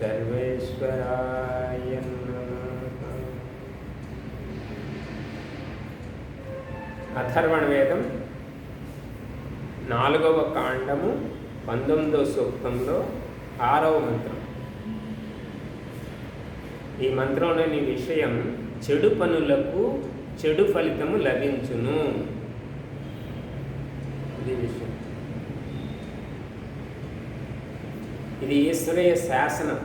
సర్వేశ్వరాయ అథర్వణ వేదం నాలుగవ కాండము పంతొమ్మిదవ సూక్తంలో ఆరవ మంత్రం. ఈ మంత్రంలోని విషయం చెడు పనులకు చెడు ఫలితము లభించును. ఇది విషయం. ఇది ఈశ్వరయ్య శాసనం.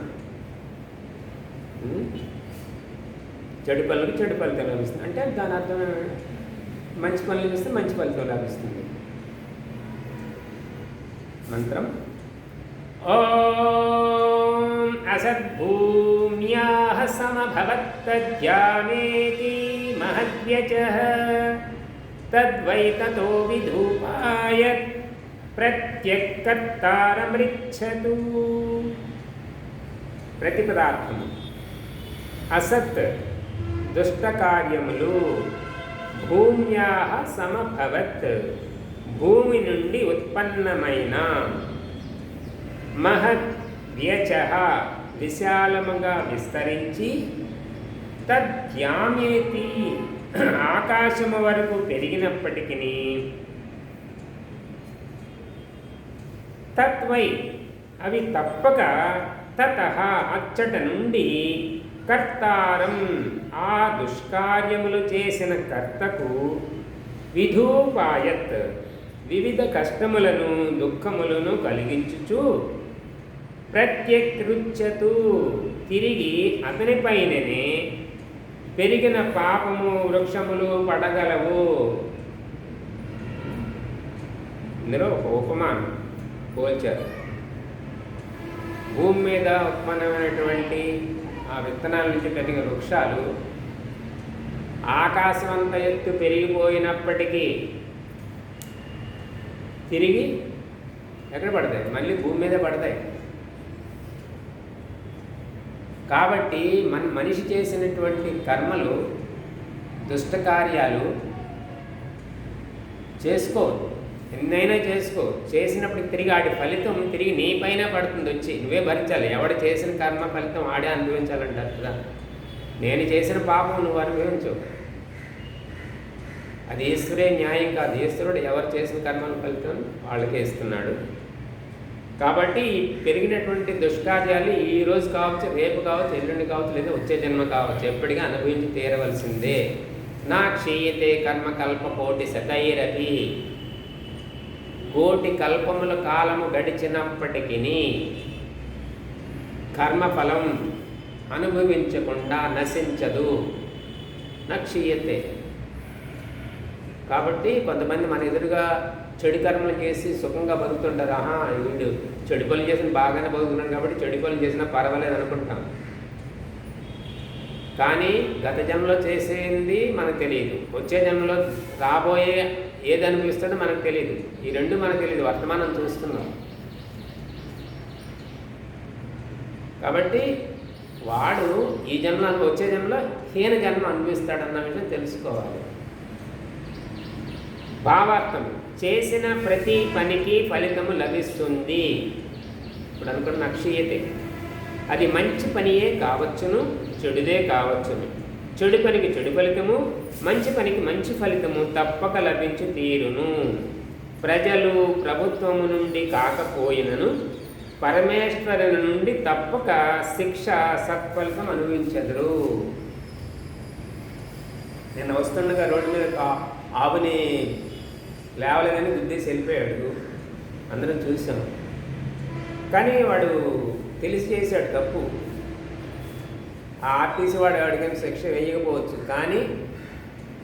చెడు పనులకు చెడు ఫలితం లభిస్తుంది. అంటే దాని అర్థం మంచి పనులు చేస్తే మంచి ఫలితం లభిస్తుంది. మంత్రం. ఓం అసద్భూమ్యాః సమభవత్తజ్ఞానేతి మహద్వ్యచః తద్వై తతో విధూపాయ ప్రత్యక్కర్తారమృచ్చతు ప్రతిపదార్థము. అసత్ దుష్టకార్యములు భూమ్యా సమభవత్. భూమి నుండి ఉత్పన్నమైన మహద్ వ్యచ విశాలముగా విస్తరించి తద్యామేతి ఆకాశము వరకు పెరిగినప్పటికీ తత్వై. అవి తప్పక తత అచ్చట నుండి కర్తారం ఆ దుష్కార్యములు చేసిన కర్తకు విధూపాయత్. వివిధ కష్టములను దుఃఖములను కలిగించుచు ప్రత్యకృత్యతు తిరిగి అతనిపైననే పెరిగిన పాపము వృక్షములు పడగలవు. ఇందులో ఒక ఉపమానం. పోల్చారు. భూమి మీద ఉత్పన్నమైనటువంటి ఆ విత్తనాల నుంచి పెరిగిన వృక్షాలు ఆకాశం అంత ఎత్తు పెరిగిపోయినప్పటికీ తిరిగి ఎక్కడ పడతాయి? మళ్ళీ భూమి మీద పడతాయి. కాబట్టి మన మనిషి చేసినటువంటి కర్మలు దుష్టకార్యాలు చేసుకోవద్దు. చేసుకో ఎన్నైనా చేసుకో. చేసినప్పుడు తిరిగి ఆడి ఫలితం తిరిగి నీ పైన పడుతుంది వచ్చి. నువ్వే భరించాలి. ఎవడు చేసిన కర్మ ఫలితం ఆడే అనుభవించాలంటారు కదా. నేను చేసిన పాపం నువ్వు అనుభవించు. అది ఈశ్వరే న్యాయం కాదు. ఈశ్వరుడు ఎవరు చేసిన కర్మల ఫలితం వాళ్ళకే ఇస్తున్నాడు. కాబట్టి పెరిగినటువంటి దుష్కార్యాలు ఈ రోజు కావచ్చు రేపు కావచ్చు ఎల్లుండి కావచ్చు లేదా వచ్చే జన్మ కావచ్చు ఎప్పటికీ అనుభవించి తీరవలసిందే. నా క్షీయతే కర్మ కల్ప కోటి శతైరపి కోటి కల్పముల కాలము గడిచినప్పటికీ కర్మఫలం అనుభవించకుండా నశించదు. నక్షీయతే. కాబట్టి కొంతమంది మన ఎదురుగా చెడు కర్మలు చేసి సుఖంగా బతుకుతుంటారు. ఆహా వీడు చెడు పనులు చేసిన బాగానే బతుకుతున్నాడు కాబట్టి చెడు పనులు చేసినా పర్వాలేదు అనుకుంటాం. కానీ గత జన్మలో చేసేది మనకు తెలియదు. వచ్చే జన్మలో రాబోయే ఏది అనిపిస్తుందో మనకు తెలియదు ఈ రెండు మనకు తెలియదు వర్తమానం చూస్తున్నాం. కాబట్టి వాడు ఈ జన్మలో వచ్చే జన్మలో హీన జన్మ అనిపిస్తాడన్న విషయం తెలుసుకోవాలి. భావార్థం. చేసిన ప్రతి పనికి ఫలితము లభిస్తుంది. ఇప్పుడు అనుకున్న నక్షీయతే. అది మంచి పనియే కావచ్చును చెడుదే కావచ్చును. చెడు పనికి చెడు ఫలితము మంచి పనికి మంచి ఫలితము తప్పక లభించి తీరును. ప్రజలు ప్రభుత్వము నుండి కాకపోయినను పరమేశ్వరుని నుండి తప్పక శిక్ష సత్ఫలితం అనుభవించదురు. నేను వస్తుండగా రోడ్డు మీద ఆవుని లేవలేదని గుద్దేసి వెళ్ళిపోయాడు. అందరం చూసాం. కానీ వాడు తెలిసి చేశాడు తప్పు. ఆ ఆర్టీసీ వాడు అడిగిన శిక్ష వేయకపోవచ్చు కానీ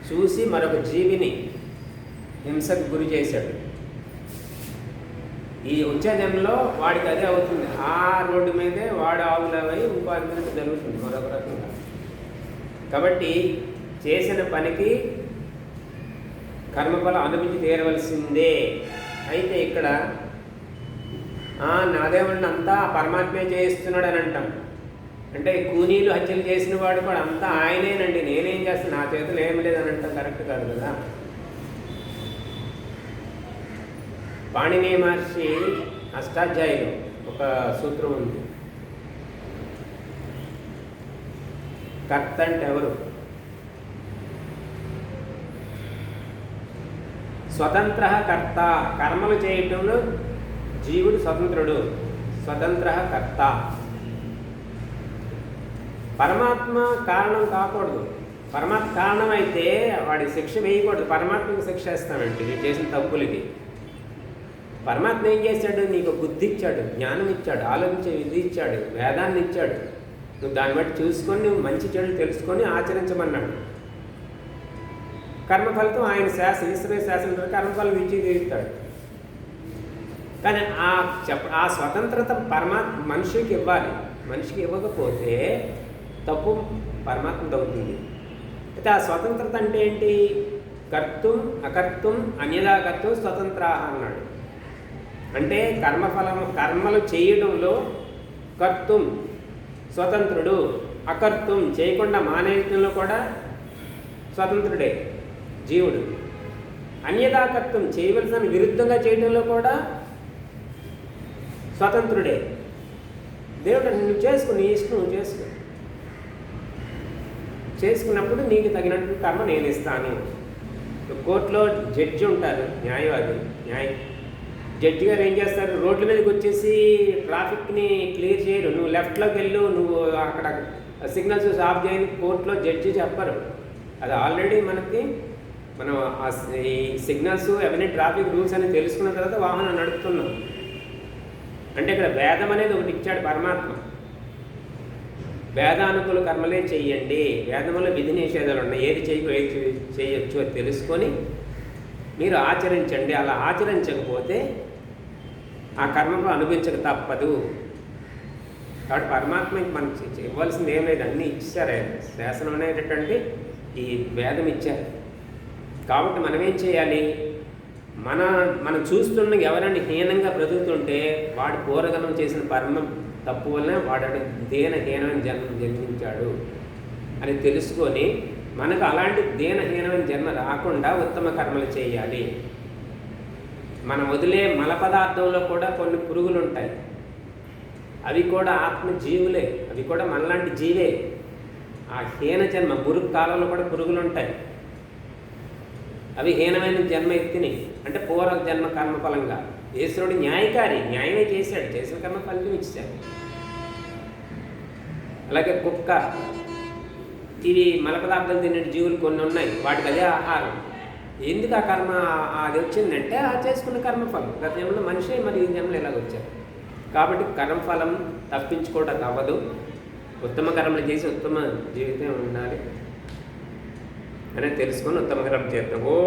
చూసి మరొక జీవిని హింసకు గురి చేశాడు. ఈ వచ్చే జన్మలో వాడికి అదే అవుతుంది. ఆ రోడ్డు మీదే వాడు ఆవులవై ఉపాధి జరుగుతుంది మరొక రకంగా. కాబట్టి చేసిన పనికి కర్మఫలం అనుభవించి తీరవలసిందే. అయితే ఇక్కడ నాదేవుడిని అంతా పరమాత్మే చేయిస్తున్నాడు అని అంటాం. అంటే కూనీలు హత్యలు చేసిన వాడు కూడా అంతా ఆయనేనండి. నేనేం చేస్తాను నా చేతులు ఏమి లేదని అంటాం కరెక్ట్ కాదు కదా. పాణిని మహర్షి అష్టాధ్యాయులు ఒక సూత్రం ఉంది. కర్త అంటే ఎవరు? స్వతంత్ర కర్త. కర్మలు చేయటంలో జీవుడు స్వతంత్రుడు. స్వతంత్ర కర్త. పరమాత్మ కారణం కాకూడదు. పరమాత్మ కారణం అయితే వాడి శిక్ష వేయకూడదు. పరమాత్మకి శిక్ష వేస్తామంటే నేను చేసిన తప్పులకి. పరమాత్మ ఏం చేశాడు? నీకు బుద్ధి ఇచ్చాడు జ్ఞానం ఇచ్చాడు ఆలోచించే విధి ఇచ్చాడు వేదాన్ని ఇచ్చాడు. నువ్వు దాన్ని బట్టి చూసుకొని నువ్వు మంచి చెడు తెలుసుకొని ఆచరించమన్నాడు. కర్మఫలితం ఆయన శాసన ఈశ్వర శాసనం కర్మఫలం ఇచ్చి తీరుతాడు. కానీ ఆ చెప్ప ఆ స్వతంత్రత పరమాత్మ మనిషికి ఇవ్వాలి. మనిషికి ఇవ్వకపోతే తప్పు పరమాత్మది అవుతుంది అయితే ఆ స్వతంత్రత అంటే ఏంటి? కర్తం అకర్తం అన్యదాకర్తం స్వతంత్ర అన్నాడు. అంటే కర్మఫలం కర్మలు చేయడంలో కర్తం స్వతంత్రుడు అకర్తం చేయకుండా మానేయటంలో కూడా స్వతంత్రుడే జీవుడు. అన్యదాకర్తం చేయవలసిన విరుద్ధంగా చేయడంలో కూడా స్వతంత్రుడే. దేవుడు నువ్వు చేసుకుని ఇష్టం నువ్వు చేసుకో. చేసుకున్నప్పుడు నీకు తగినట్టు కర్మ నేను ఇస్తాను. కోర్టులో జడ్జి ఉంటారు న్యాయవాది న్యాయ జడ్జి గారు ఏం చేస్తారు? రోడ్ల మీదకి వచ్చేసి ట్రాఫిక్ని క్లియర్ చేయరు. నువ్వు లెఫ్ట్లోకి వెళ్ళు నువ్వు అక్కడ సిగ్నల్స్ ఆఫ్ చేయని కోర్టులో జడ్జి చెప్పరు. అది ఆల్రెడీ మనకి మనం ఆ ఈ సిగ్నల్స్ అవన్నీ ట్రాఫిక్ రూల్స్ అని తెలుసుకున్న తర్వాత వాహనం నడుపుతున్నాం. అంటే ఇక్కడ వేదం అనేది ఒకటి ఇచ్చాడు పరమాత్మ. వేదానుకూల కర్మలే చెయ్యండి. వేదంలో విధి నిషేధాలు ఉన్నాయి. ఏది చేయకు ఏది చేయొచ్చు అని తెలుసుకొని మీరు ఆచరించండి. అలా ఆచరించకపోతే ఆ కర్మకు అనుభవించక తప్పదు. కాబట్టి పరమాత్మకి మనకి ఇవ్వాల్సింది ఏం లేదు. అన్నీ ఇచ్చారు. శాసనం అనేటటువంటి ఈ వేదం ఇచ్చారు. కాబట్టి మనం ఏం చేయాలి? మన మనం చూస్తున్న ఎవరైనా హీనంగా బ్రతుకుతుంటే వాడు పూర్వగనం చేసిన పరమ తప్పు వలన వాడు దేన హీనమైన జన్మ జన్మించాడు అని తెలుసుకొని మనకు అలాంటి దేనహీనమైన జన్మ రాకుండా ఉత్తమ కర్మలు చేయాలి. మనం వదిలే మల పదార్థంలో కూడా కొన్ని పురుగులు ఉంటాయి అవి కూడా ఆత్మ జీవులే అవి కూడా మనలాంటి జీవే. ఆ హీన జన్మ మురుగు కాలంలో కూడా పురుగులు ఉంటాయి అవి హీనమైన జన్మ ఎత్తిని అంటే పూర్వ జన్మ కర్మఫలంగా. ఈశ్వరుడు న్యాయకారి న్యాయమే చేశాడు చేసిన కర్మ ఫలితం ఇచ్చాడు. అలాగే కుక్క ఇవి మల పదార్థాలు తినే జీవులు కొన్ని ఉన్నాయి వాటికి అదే ఆహారం. ఎందుకు ఆ కర్మ అది వచ్చిందంటే ఆ చేసుకున్న కర్మఫలం. గత జన్మలో మనిషి మరి ఈ జన్మలో ఇలాగ వచ్చారు కాబట్టి కర్మఫలం తప్పించుకోవడం అవ్వదు ఉత్తమ కర్మలు చేసి ఉత్తమ జీవితం ఉండాలి. అనేది తెలుసుకొని ఉత్తమ కర్మ చేద్దాం ఓ